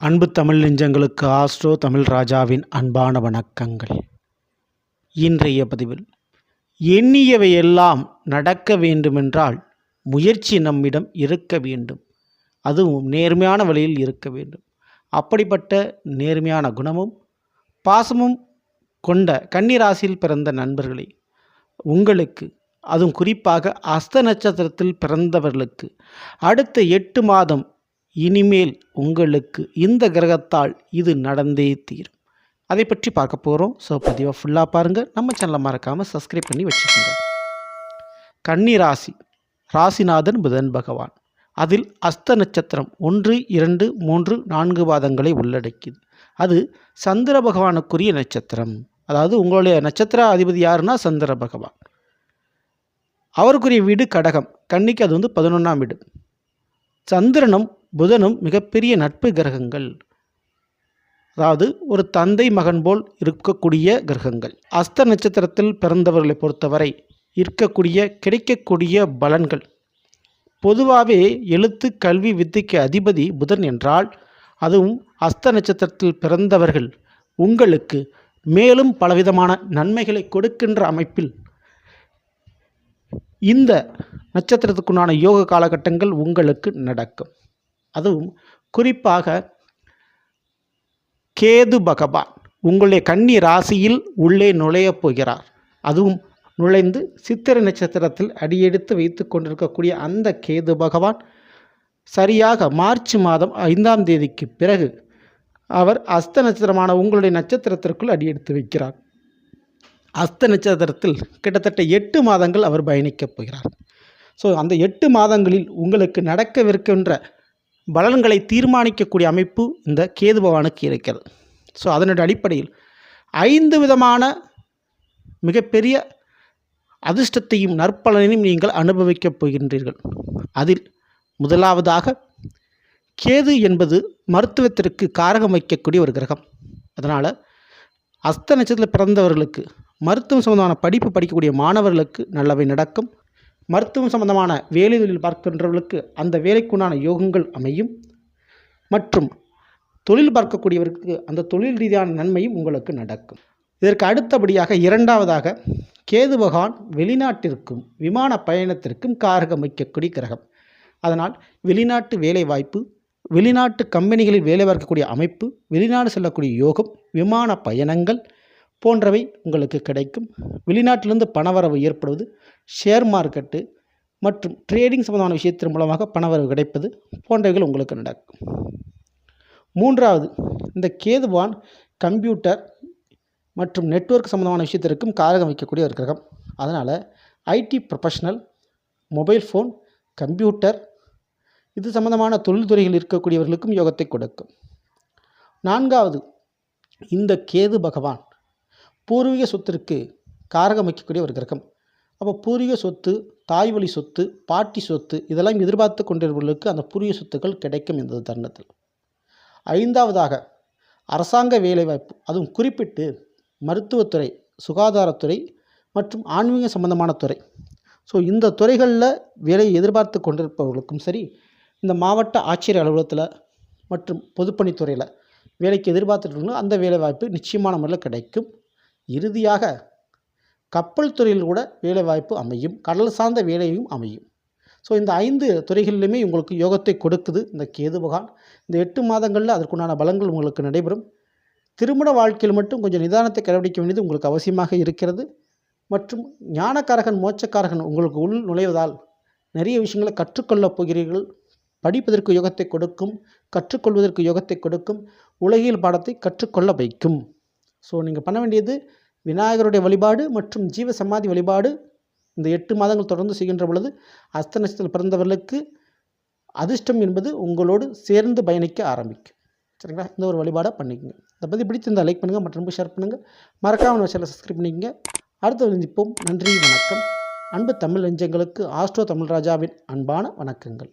அன்பு தமிழ் நெஞ்சங்களுக்கு ஆஸ்ட்ரோ தமிழ் ராஜாவின் அன்பான வணக்கங்கள். இன்றைய பதிவில் எண்ணியவையெல்லாம் நடக்க வேண்டுமென்றால் முயற்சி நம்மிடம் இருக்க வேண்டும். அதுவும் நேர்மையான வழியில் இருக்க வேண்டும். அப்படிப்பட்ட நேர்மையான குணமும் பாசமும் கொண்ட கன்னிராசியில் பிறந்த நண்பர்களே உங்களுக்கு அதுவும் குறிப்பாக அஸ்த நட்சத்திரத்தில் பிறந்தவர்களுக்கு அடுத்த எட்டு மாதம் இனிமேல் உங்களுக்கு இந்த கிரகத்தால் இது நடந்தே தீரும். அதை பற்றி பார்க்க போகிறோம் ஸோ பதிவாக ஃபுல்லாக பாருங்கள் நம்ம சேனலை மறக்காமல் சப்ஸ்கிரைப் பண்ணி வச்சுக்கோங்க. கன்னி ராசி. ராசிநாதன் புதன் பகவான். அதில் அஸ்த நட்சத்திரம் ஒன்று இரண்டு மூன்று நான்கு பாதங்களை உள்ளடக்கியது. அது சந்திர பகவானுக்குரிய நட்சத்திரம். அதாவது உங்களுடைய நட்சத்திர அதிபதி யாருன்னா சந்திர பகவான். அவருக்குரிய வீடு கடகம். கன்னிக்கு அது வந்து பதினொன்றாம் வீடு. சந்திரனும் புதனும் மிகப்பெரிய நட்பு கிரகங்கள். அதாவது ஒரு தந்தை மகன் போல் இருக்கக்கூடிய கிரகங்கள். அஸ்த நட்சத்திரத்தில் பிறந்தவர்களை பொறுத்தவரை இருக்கக்கூடிய கிடைக்கக்கூடிய பலன்கள். பொதுவாகவே எழுத்து கல்வி வித்தைக்கு அதிபதி புதன் என்றால் அதுவும் அஸ்த நட்சத்திரத்தில் பிறந்தவர்கள் உங்களுக்கு மேலும் பலவிதமான நன்மைகளை கொடுக்கின்ற அமைப்பில். இந்த நட்சத்திரத்துக்குண்டான யோக காலகட்டங்கள் உங்களுக்கு நடக்கும். அதுவும் குறிப்பாக கேது பகவான் உங்களுடைய கன்னி ராசியில் உள்ளே நுழையப் போகிறார். அதுவும் நுழைந்து சித்திரை நட்சத்திரத்தில் அடியெடுத்து வைத்து கொண்டிருக்கக்கூடிய அந்த கேது பகவான் சரியாக மார்ச் மாதம் ஐந்தாம் தேதிக்கு பிறகு அவர் அஸ்த நட்சத்திரமான உங்களுடைய நட்சத்திரத்திற்குள் அடியெடுத்து வைக்கிறார். அஸ்த நட்சத்திரத்தில் கிட்டத்தட்ட எட்டு மாதங்கள் அவர் பயணிக்கப் போகிறார். ஸோ அந்த எட்டு மாதங்களில் உங்களுக்கு நடக்கவிருக்கின்ற பலன்களை தீர்மானிக்கக்கூடிய அமைப்பு இந்த கேது பகவானுக்கு இருக்கிறது. ஸோ அதனுடைய அடிப்படையில் ஐந்து விதமான மிகப்பெரிய அதிர்ஷ்டத்தையும் நற்பலனையும் நீங்கள் அனுபவிக்கப் போகின்றீர்கள். அதில் முதலாவதாக கேது என்பது மருத்துவத்திற்கு காரகம் வைக்கக்கூடிய ஒரு கிரகம். அதனால் அஸ்த நட்சத்திரத்தில் பிறந்தவர்களுக்கு மருத்துவம் சம்பந்தமான படிப்பு படிக்கக்கூடிய மாணவர்களுக்கு நல்லவை நடக்கும். மருத்துவம் சம்பந்தமான வேலைகளில் பார்க்கின்றவர்களுக்கு அந்த வேலைக்குண்டான யோகங்கள் அமையும். மற்றும் தொழில் பார்க்கக்கூடியவருக்கு அந்த தொழில் ரீதியான நன்மையும் உங்களுக்கு நடக்கும். இதற்கு அடுத்தபடியாக இரண்டாவதாக கேது பகவான் வெளிநாட்டிற்கும் விமான பயணத்திற்கும் காரகம் வைக்கக்கூடிய கிரகம். அதனால் வெளிநாட்டு வேலைவாய்ப்பு வெளிநாட்டு கம்பெனிகளில் வேலை பார்க்கக்கூடிய அமைப்பு வெளிநாடு செல்லக்கூடிய யோகம் விமான பயணங்கள் போன்றவை உங்களுக்கு கிடைக்கும். வெளிநாட்டிலிருந்து பணவரவு ஏற்படுவது ஷேர் மார்க்கெட்டு மற்றும் ட்ரேடிங் சம்பந்தமான விஷயத்தின் மூலமாக பணவரவு கிடைப்பது போன்றவைகள் உங்களுக்கு நடக்கும். மூன்றாவது இந்த கேதுவான் கம்ப்யூட்டர் மற்றும் நெட்ஒர்க் சம்பந்தமான விஷயத்திற்கும் காரகம் வைக்கக்கூடிய ஒரு கிரகம். அதனால் IT professional mobile phone computer இது சம்பந்தமான தொழில்துறையில் இருக்கக்கூடியவர்களுக்கும் யோகத்தை கொடுக்கும். நான்காவது இந்த கேது பகவான் பூர்வீக சொத்திற்கு காரகம் வைக்கக்கூடிய ஒரு கிரகம். அப்போ பூர்வீக சொத்து தாய் வழி சொத்து பாட்டி சொத்து இதெல்லாம் எதிர்பார்த்து கொண்டிருப்பவர்களுக்கு அந்த பூர்வீக சொத்துக்கள் கிடைக்கும் இந்த தருணத்தில். ஐந்தாவதாக அரசாங்க வேலைவாய்ப்பு அதுவும் குறிப்பிட்டு மருத்துவத்துறை சுகாதாரத்துறை மற்றும் ஆன்மீக சம்பந்தமான துறை. ஸோ இந்த துறைகளில் வேலையை எதிர்பார்த்து கொண்டிருப்பவர்களுக்கும் சரி இந்த மாவட்ட ஆட்சியர் அலுவலகத்தில் மற்றும் பொதுப்பணித்துறையில் வேலைக்கு எதிர்பார்த்துட்டு அந்த வேலைவாய்ப்பு நிச்சயமான முறையில் கிடைக்கும். இறுதியாக கப்பல் துறையில் கூட வேலைவாய்ப்பு அமையும் கடல் சார்ந்த வேலையும் அமையும். ஸோ இந்த ஐந்து துறைகளிலுமே உங்களுக்கு யோகத்தை கொடுக்குது இந்த கேதுபகான் இந்த எட்டு மாதங்களில் அதற்குண்டான பலங்கள் உங்களுக்கு நடைபெறும். திருமண வாழ்க்கையில் மட்டும் கொஞ்சம் நிதானத்தை கடைபிடிக்க வேண்டியது உங்களுக்கு அவசியமாக இருக்கிறது. மற்றும் ஞானக்காரகன் மோச்சக்காரகன் உங்களுக்கு உள் நுழைவதால் நிறைய விஷயங்களை கற்றுக்கொள்ளப் போகிறீர்கள். படிப்பதற்கு யோகத்தை கொடுக்கும் கற்றுக்கொள்வதற்கு யோகத்தை கொடுக்கும் உலகியல் பாடத்தை கற்றுக்கொள்ள வைக்கும். ஸோ நீங்கள் பண்ண வேண்டியது விநாயகருடைய வழிபாடு மற்றும் ஜீவ சமாதி வழிபாடு. இந்த எட்டு மாதங்கள் தொடர்ந்து செய்கின்ற பொழுது அஸ்த நட்சத்திரத்தில் பிறந்தவர்களுக்கு அதிர்ஷ்டம் என்பது உங்களோடு சேர்ந்து பயணிக்க ஆரம்பிக்கும். சரிங்களா? இந்த ஒரு வழிபாடாக பண்ணிக்கோங்க. இதை பற்றி பிடிச்சிருந்தால் லைக் பண்ணுங்கள் மற்றும் ஷேர் பண்ணுங்கள் மறக்காமல் சேனலை சப்ஸ்கிரைப் பண்ணிக்கங்க. அடுத்த சந்திப்போம். நன்றி வணக்கம். அன்பு தமிழ் நெஞ்சங்களுக்கு ஆஸ்ட்ரோ தமிழ் ராஜாவின் அன்பான வணக்கங்கள்.